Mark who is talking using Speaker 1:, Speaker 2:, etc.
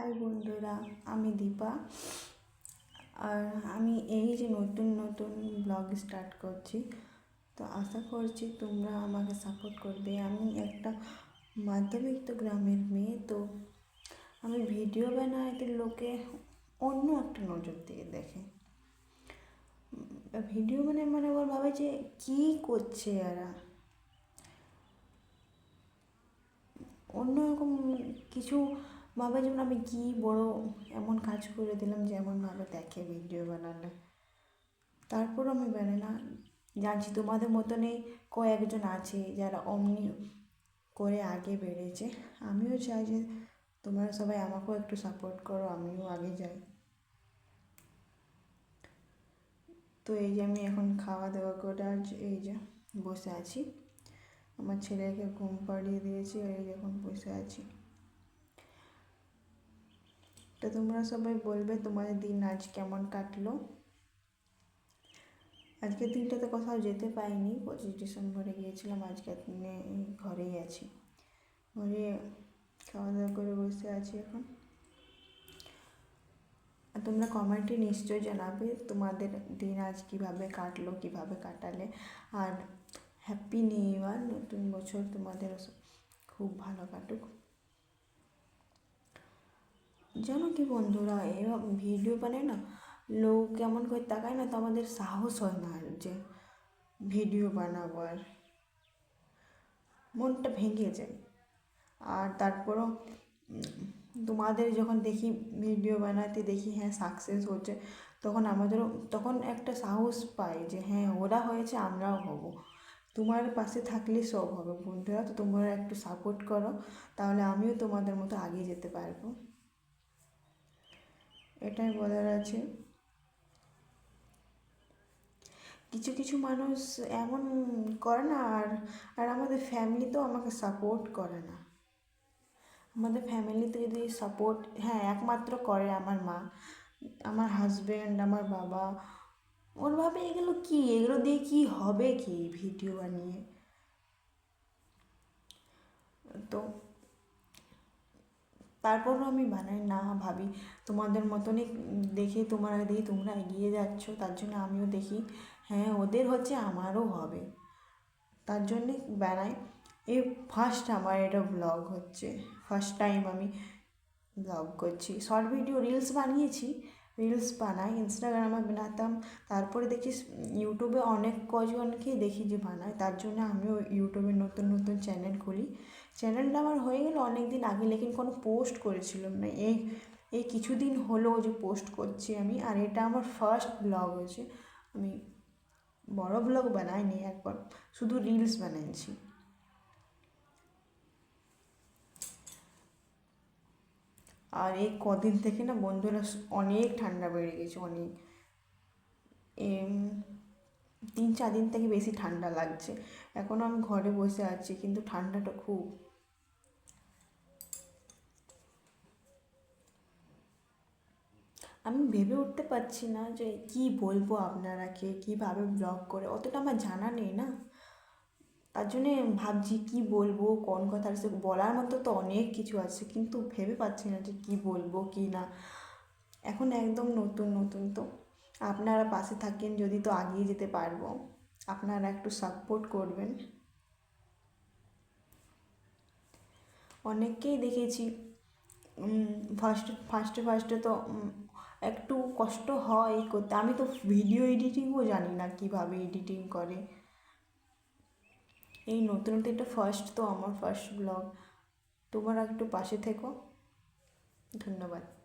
Speaker 1: High বন্ধুরা, আমি দীপা। আর আমি এই যে নতুন নতুন ব্লগ স্টার্ট করছি। তো আশা করছি তোমরা আমাকে সাপোর্ট করবে। আমি একটা মাধ্যমিক তো গ্রামের মেয়ে, তো আমি ভিডিও বানাই তো লোকে অন্য একটা নজর দিয়ে দেখে। ভিডিও মানে মানে ওর ভাবে যে কী করছে এরা? অন্যরকম কিছু ভাবে যেমন আমি কী বড় এমন কাজ করে দিলাম যে এমনভাবে দেখে ভিডিও বানালে। তারপর আমি বানাই না। জানছি তোমাদের মতনই কয়েকজন আছে যারা অমনি করে আগে বেড়েছে। আমিও চাই যে তোমরা সবাই আমাকেও একটু সাপোর্ট করো, আমিও আগে যাই। তো এই যে আমি এখন খাওয়া দাওয়া করে আজ এই যে বসে আছি। আমার ছেলেকে ঘুম পাড়িয়ে দিয়েছি, এই এখন বসে আছি। তো তোমরা সবাই বলবে তোমাদের দিন আজ কেমন কাটলো। আজকের দিনটাতে কোথাও যেতে পাইনি পঁচিশ ডিসেম্বরে গিয়েছিলাম আজকের দিনে ঘরেই আছি। ঘরে খাওয়া দাওয়া করে বসে আছি এখন। আর তোমরা কমেন্টে নিশ্চয়ই জানাবে তোমাদের দিন আজ কীভাবে কাটলো, কীভাবে কাটালে। আর হ্যাপি নিউ ইয়ার নতুন বছর তোমাদের খুব ভালো কাটুক। জানো কি বন্ধুরা, এরকম ভিডিও বানায় না, লোক কেমন করে তাকায় না তো আমাদের সাহস হয় না যে ভিডিও বানাবার মনটা ভেঙে যায়। আর তারপরও তোমাদের যখন দেখি ভিডিও বানাতে দেখি হ্যাঁ সাকসেস হচ্ছে, তখন আমাদেরও, তখন একটা সাহস পাই যে হ্যাঁ ওরা হয়েছে, আমরাও হব। তোমার পাশে থাকলে সব হবে বন্ধুরা, তো তোমরা একটু সাপোর্ট করো, তাহলে আমিও তোমাদের মতো এগিয়ে যেতে পারব। এটাই বলার আছে। কিছু কিছু মানুষ এমন করে না, আর আর আমাদের ফ্যামিলি তো আমাকে সাপোর্ট করে না। আমাদের ফ্যামিলিতে যদি সাপোর্ট হ্যাঁ একমাত্র করে আমার মা, আমার হাজব্যান্ড আমার বাবা, ওর ভাবে এগুলো কি? এগুলো দিয়ে কি হবে কি ভিডিও বানিয়ে? তো তারপরও আমি বানাই, না ভাবি। তোমাদের মতনই দেখে, তোমরা দেখি তোমরা এগিয়ে যাচ্ছ, তার জন্য আমিও দেখি। হ্যাঁ ওদের হচ্ছে আমারও হবে। তার জন্যে বানাই। এ ফার্স্ট আমার এটা ব্লগ হচ্ছে। ফার্স্ট টাইম আমি ব্লগ করছি। শর্ট ভিডিও রিলস বানিয়েছি। রিলস বানাই ইনস্টাগ্রামে বানাতাম। তারপরে দেখি ইউটিউবে অনেক কজনকেই দেখি যে বানায়। তার জন্য আমিও ইউটিউবে নতুন নতুন চ্যানেল খুলি। চ্যানেলটা আমার হয়ে গেল অনেক দিন আগে, লেকিন কোনো পোস্ট করেছিলাম না। এই এই কিছুদিন হলো যে পোস্ট করছি আমি, আর এটা আমার ফার্স্ট ব্লগ হয়েছে। আমি বড় ব্লগ বানাইনি, একবার। শুধু রিলস বানিয়েছি আর এই কদিন থেকে না বন্ধুরা অনেক ঠান্ডা বেড়ে গেছে, অনেক। তিন, চার দিন থেকে বেশি ঠান্ডা লাগছে। এখনও আমি ঘরে বসে আছি, কিন্তু ঠান্ডাটা খুব। আমি ভেবে উঠতে পারছি না যে কি বলব আপনারাকে, কীভাবে ব্লগ করে, অতটা আমার জানা নেই না। তার জন্যে ভাবছি কি বলব, কোন কথা সে বলার মতো তো অনেক কিছু আছে, কিন্তু ভেবে পাচ্ছি না যে কী বলব, কি না। এখন একদম নতুন নতুন তো। আপনারা পাশে থাকেন, যদি তো আগিয়ে যেতে পারব। আপনারা একটু সাপোর্ট করবেন। অনেককেই দেখেছি ফার্স্ট ফার্স্টে ফার্স্টে তো একটু কষ্ট হয় করতে। আমি তো ভিডিও এডিটিংও জানি না কীভাবে এডিটিং করে। এই নতুন নতুন এটা ফার্স্ট তো আমার ফার্স্ট ব্লগ তোমরা একটু পাশে থেকো। ধন্যবাদ।